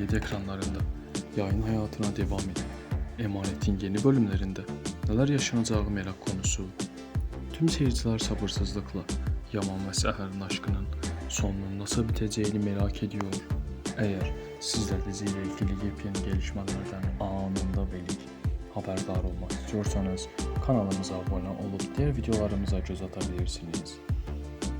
7 ekranlarında yayın hayatına devam eden Emanet'in yeni bölümlerinde neler yaşanacağı merak konusu. Tüm seyirciler sabırsızlıkla Yaman ve Seher'in aşkının sonunun nasıl biteceğini merak ediyor. Eğer siz de diziyle ilgili yepyeni gelişmelerden anında ve haberdar olmak istiyorsanız kanalımıza abone olup diğer videolarımıza göz atabilirsiniz.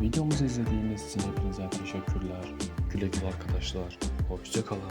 Videomuzu izlediğiniz için hepinize teşekkürler. Güle güle arkadaşlar. Hoşçakalın.